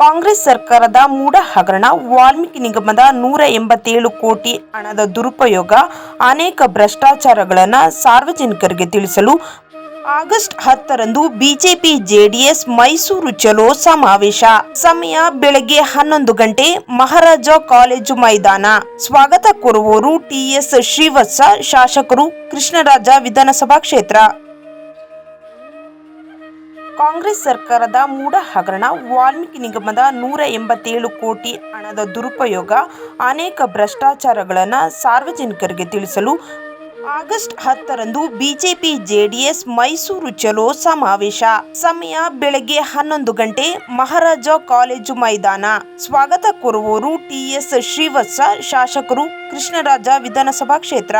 ಕಾಂಗ್ರೆಸ್ ಸರ್ಕಾರದ ಮೂಡ ಹಗರಣ, ವಾಲ್ಮೀಕಿ ನಿಗಮದ ನೂರ ಎಂಬತ್ತೇಳು ಕೋಟಿ ಹಣದ ದುರುಪಯೋಗ, ಅನೇಕ ಭ್ರಷ್ಟಾಚಾರಗಳನ್ನು ಸಾರ್ವಜನಿಕರಿಗೆ ತಿಳಿಸಲು ಆಗಸ್ಟ್ ಹತ್ತರಂದು ಬಿಜೆಪಿ, ಜೆಡಿಎಸ್, ಮೈಸೂರು ಚಲೋ ಸಮಾವೇಶ. ಸಮಯ ಬೆಳಗ್ಗೆ ಹನ್ನೊಂದು ಗಂಟೆ, ಮಹಾರಾಜ ಕಾಲೇಜು ಮೈದಾನ. ಸ್ವಾಗತ ಕೋರುವವರು ಟಿಎಸ್ ಶ್ರೀವತ್ಸ, ಶಾಸಕರು ಕೃಷ್ಣರಾಜ ವಿಧಾನಸಭಾ ಕ್ಷೇತ್ರ. ಕಾಂಗ್ರೆಸ್ ಸರ್ಕಾರದ ಮೂಢ ಹಗರಣ, ವಾಲ್ಮೀಕಿ ನಿಗಮದ ನೂರ ಎಂಬತ್ತೇಳು ಕೋಟಿ ಹಣದ ದುರುಪಯೋಗ, ಅನೇಕ ಭ್ರಷ್ಟಾಚಾರಗಳನ್ನು ಸಾರ್ವಜನಿಕರಿಗೆ ತಿಳಿಸಲು ಆಗಸ್ಟ್ ಹತ್ತರಂದು ಬಿಜೆಪಿ, ಜೆಡಿಎಸ್, ಮೈಸೂರು ಚಲೋ ಸಮಾವೇಶ. ಸಮಯ ಬೆಳಗ್ಗೆ ಹನ್ನೊಂದು ಗಂಟೆ, ಮಹಾರಾಜ ಕಾಲೇಜು ಮೈದಾನ. ಸ್ವಾಗತ ಕೋರುವವರು ಟಿಎಸ್ ಶ್ರೀವತ್ಸ, ಶಾಸಕರು ಕೃಷ್ಣರಾಜ ವಿಧಾನಸಭಾ ಕ್ಷೇತ್ರ.